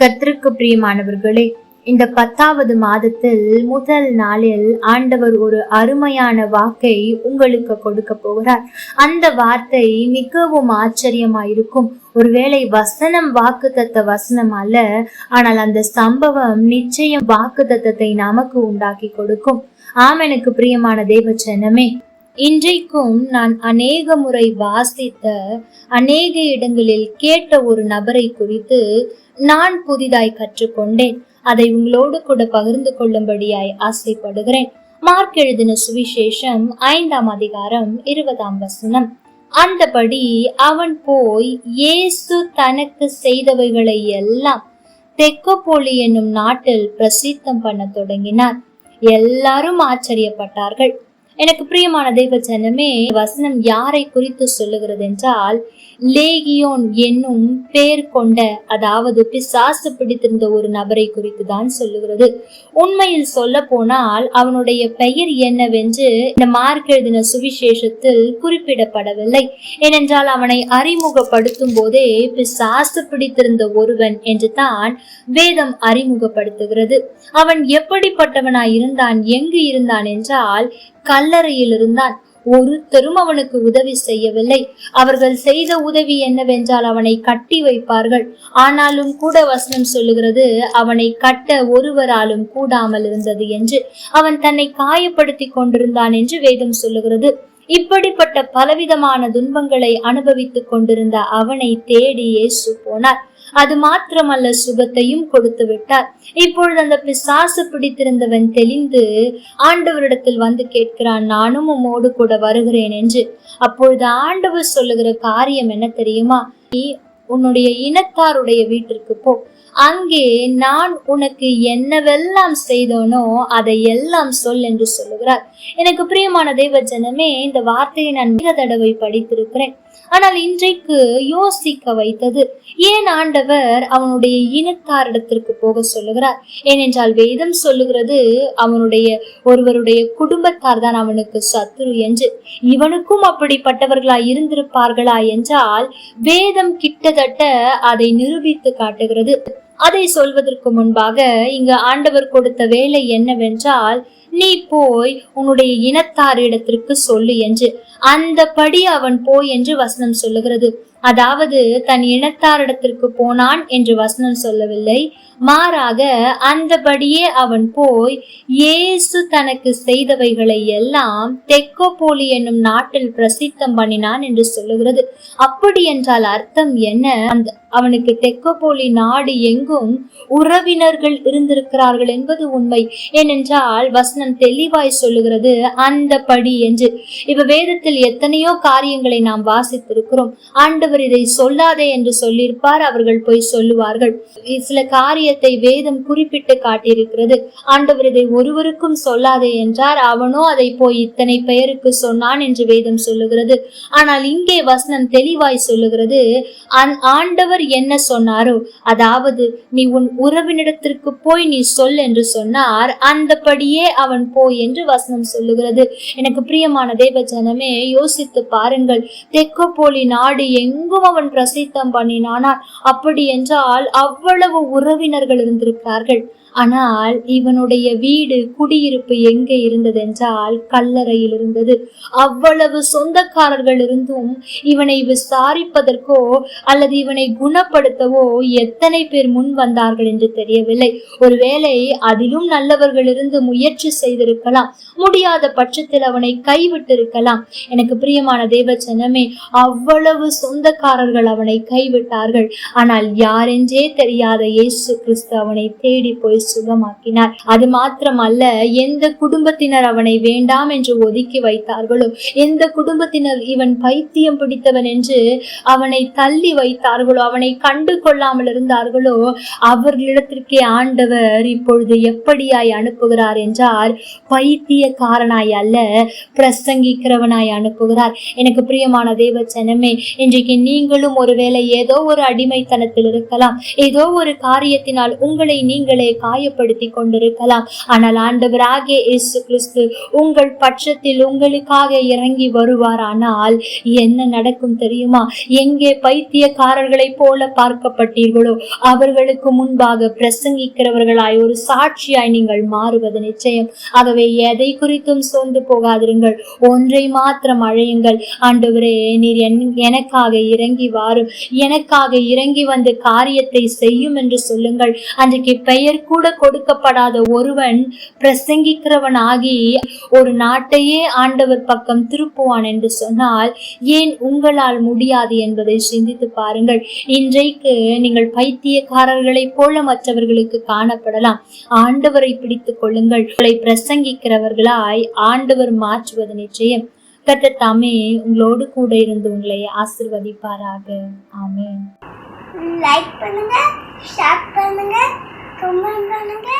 கர்த்தருக்கு பிரியமானவர்களே இந்த பத்தாவது மாதத்தில் முதல் நாளில் ஆண்டவர் ஒரு அருமையான வாக்கை உங்களுக்கு கொடுக்க போகிறார். அந்த வார்த்தை மிகவும் ஆச்சரியமாயிருக்கும். ஒருவேளை வசனம் வாக்கு தத்த வசனம் அல்ல ஆனால் அந்த சம்பவம் நிச்சயம் வாக்கு தத்தத்தை நமக்கு உண்டாக்கி கொடுக்கும். ஆமனுக்கு பிரியமான தேவச்சனமே இன்றைக்கும் நான் அநேக முறை வாசித்த அநேக இடங்களில் கேட்ட ஒரு நபரை குறித்து நான் புதிதாய் கற்றுக்கொண்டேன். அதை உங்களோடு கூட பகிர்ந்து கொள்ளும்படியாய் ஆசைப்படுகிறேன். மார்க் எழுதின சுவிசேஷம் ஐந்தாம் அதிகாரம் இருபதாம் வசனம். அந்தபடி அவன் போய் இயேசு தனக்கு செய்தவைகளை எல்லாம் தெக்கப்போலி என்னும் நாட்டில் பிரசித்தம் பண்ண தொடங்கினார் எல்லாரும் ஆச்சரியப்பட்டார்கள். எனக்கு பிரியமான தெய்வ ஜனமே வசனம் யாரை குறித்து சொல்லுகிறது என்றால் லேகியோன் என்னும் பேர் கொண்ட அதாவது பிசாசு பிடித்திருந்த ஒரு நபரை குறித்து தான் சொல்லுகிறது. உண்மையில் சொல்ல போனால் அவனுடைய பெயர் என்னவென்று இந்த மார்க் எழுதின சுவிசேஷத்தில் குறிப்பிடப்படவில்லை. ஏனென்றால் அவனை அறிமுகப்படுத்தும் போதே பிசாசு பிடித்திருந்த ஒருவன் என்று தான் வேதம் அறிமுகப்படுத்துகிறது. அவன் எப்படிப்பட்டவனாய் இருந்தான் எங்கு இருந்தான் என்றால் கல்லறையில் இருந்தான் ஒருத்தரும் அவனுக்கு உதவி செய்யவில்லை. அவர்கள் செய்த உதவி என்னவென்றால் அவனை கட்டி வைப்பார்கள். ஆனாலும் கூட வசனம் சொல்லுகிறது அவனை கட்ட ஒருவராலும் கூடாமல் இருந்தது என்று. அவன் தன்னை காயப்படுத்தி கொண்டிருந்தான் என்று வேதம் சொல்லுகிறது. இப்படிப்பட்ட பலவிதமான துன்பங்களை அனுபவித்துக் கொண்டிருந்த அவனை தேடி இயேசு போனார். அது மாத்திரமல்ல சுகத்தையும் கொடுத்து விட்டார். இப்பொழுது அந்த பிசாசு பிடித்திருந்தவன் தெளிந்து ஆண்டவரிடத்தில் வந்து கேட்கிறான் நானும் உம்மோடு கூட வருகிறேன் என்று. அப்பொழுது ஆண்டவர் சொல்லுகிற காரியம் என்ன தெரியுமா? நீ உன்னுடைய இனத்தாருடைய வீட்டிற்கு போ. அங்கே நான் உனக்கு என்னவெல்லாம் செய்தோனோ அதை எல்லாம் சொல் என்று சொல்லுகிறார். எனக்கு பிரியமான தெய்வ ஜனமே இந்த வார்த்தையை நான் மிக தடவை படித்திருக்கிறேன். ஆனால் இன்றைக்கு யோசிக்க வைத்தது. ஏன் ஆண்டவர் அவனுடைய இனத்தாரிடத்திற்கு போக சொல்லுகிறார்? ஏனென்றால் வேதம் சொல்லுகிறது அவனுடைய ஒருவருடைய குடும்பத்தார் தான் அவனுக்கு சத்துரு என்று. இவனுக்கும் அப்படிப்பட்டவர்களா இருந்திருப்பார்களா என்றால் வேதம் கிட்டத்தட்ட அதை நிரூபித்து காட்டுகிறது. அதை சொல்வதற்கு முன்பாக இங்கு ஆண்டவர் கொடுத்த வேலை என்னவென்றால் நீ போய் உன்னுடைய இனத்தாரிடத்திற்கு சொல்லு என்று. அந்தபடி அவன் போய் என்று வசனம் சொல்லுகிறது. அதாவது தன் இனத்தாரிடத்திற்கு போனான் என்று வசனம் சொல்லவில்லை. மாறாக அந்தபடியே அவன் போய் இயேசு தனக்கு செய்தவைகளை எல்லாம் தெக்கோபோலி என்னும் நாட்டில் பிரசித்தம் பண்ணினான் என்று சொல்லுகிறது. அப்படி என்றால் அர்த்தம் என்ன? அந்த அவனுக்கு தெக்கோபோலி நாடு எங்கும் உறவினர்கள் இருந்திருக்கிறார்கள் என்பது உண்மை. ஏனென்றால் வசனம் தெளிவாய் சொல்லுகிறது அந்த படி என்று. இவ வேதத்தில் எத்தனையோ காரியங்களை நாம் வாசித்திருக்கிறோம். ஆண்டவர் இதை சொல்லாதே என்று சொல்லியிருப்பார். அவர்கள் போய் சொல்லுவார்கள். சில காரியத்தை வேதம் குறிப்பிட்டு காட்டியிருக்கிறது. ஆண்டவர் இதை ஒருவருக்கும் சொல்லாதே என்றார். அவனோ அதை போய் இத்தனை பெயருக்கு சொன்னான் என்று வேதம் சொல்லுகிறது. ஆனால் இங்கே வசனம் தெளிவாய் சொல்லுகிறது. ஆண்டவர் என்ன சொன்னாரோ அதாவது நீ உன் உறவினிடத்திற்கு போய் நீ சொல் என்று சொன்னார். அந்தபடியே அவன் போய் என்று வசனம் சொல்லுகிறது. எனக்கு பிரியமான தேவ ஜனமே யோசித்து பாருங்கள். தெக்கப்போலி நாடு எங்கும் அவன் பிரசித்தம் பண்ணினானார் அப்படி என்றால் அவ்வளவு உறவினர்கள் இருந்திருக்கிறார்கள். ஆனால் இவனுடைய வீடு குடியிருப்பு எங்கே இருந்ததென்றால் கல்லறையில் இருந்தது. அவ்வளவு சொந்தக்காரர்கள் இருந்தும் இவனை விசாரிப்பதற்கோ அல்லது இவனை குணப்படுத்தவோ எத்தனை பேர் முன் வந்தார்கள் என்று தெரியவில்லை. ஒருவேளை அதிலும் நல்லவர்கள் இருந்து முயற்சி செய்திருக்கலாம். முடியாத பட்சத்தில் அவனை கைவிட்டிருக்கலாம். எனக்கு பிரியமான தேவச்சனமே அவ்வளவு சொந்தக்காரர்கள் அவனை கைவிட்டார்கள். ஆனால் யாரென்றே தெரியாத இயேசு கிறிஸ்து அவனை தேடி போய் சுகமாக்கினார். அது மாத்திரமல்ல எந்த குடும்பத்தினர் அவனை வேண்டாம் என்று ஒதுக்கி வைத்தார்களோ எந்த குடும்பத்தினர் இவன் பைத்தியம் பிடித்தவன் என்று அவனை தள்ளி வைத்தார்களோ அவனை கண்டு கொள்ளாமல் இருந்தார்களோ அவர்களிடத்திற்கே ஆண்டவர் இப்பொழுது எப்படியாய் அனுப்புகிறார் என்றார் பைத்தியக்காரனாய் அல்ல பிரசங்கிக்கிறவனாய் அனுப்புகிறார். எனக்கு பிரியமான தேவ சனமே இன்றைக்கு நீங்களும் ஒருவேளை ஏதோ ஒரு அடிமைத்தனத்தில் இருக்கலாம். ஏதோ ஒரு காரியத்தினால் உங்களை நீங்களே காயப்படுத்தி கொண்டிருக்கலாம். ஆனால் ஆண்டவராகிய இயேசு கிறிஸ்து உங்கள் பட்சத்தில் உங்களுக்காக இறங்கி வருவாரானால் என்ன நடக்கும் தெரியுமா? எங்கே பைத்தியக்காரர்களைப் போல பார்க்கப்பட்டீர்களோ அவர்களுக்கு முன்பாக பிரசங்கிக்கிறவர்களாய் ஒரு சாட்சியாய் நீங்கள் மாறுவது நிச்சயம். ஆகவே எதை குறித்தும் சோர்ந்து போகாதிருங்கள். ஒன்றை மாத்திரம் அழையுங்கள். ஆண்டவரே நீர் எனக்காக இறங்கி வாரும். எனக்காக இறங்கி வந்து காரியத்தை செய்யும் என்று சொல்லுங்கள். அன்றைக்கு பெயர் கூட கொடுக்கப்படாத ஒருவன் பிரசங்கிக்கிறவன் ஆகி ஒரு நாட்டையே ஆண்டவர் பக்கம் திருப்புவான் என்று சொன்னால் ஏன் உங்களால் முடியாது என்பதை சிந்தித்து பாருங்கள். இன்றைக்கு நீங்கள் பைத்தியக்காரர்களைப் போல மற்றவர்களுக்கு காணப்படலாம். ஆண்டவரை பிடித்துக் கொள்ளுங்கள். உங்களை பிரசங்கிக்கிறவர்களாய் ஆண்டவர் மாற்றுவது நிச்சயம். கட்ட தாமே உங்களோடு கூட இருந்து உங்களை ஆசிர்வதிப்பாராக. ஆமே லைக் பண்ணுங்க ஷேர் பண்ணுங்க. கமெண்ட் பண்ணுங்க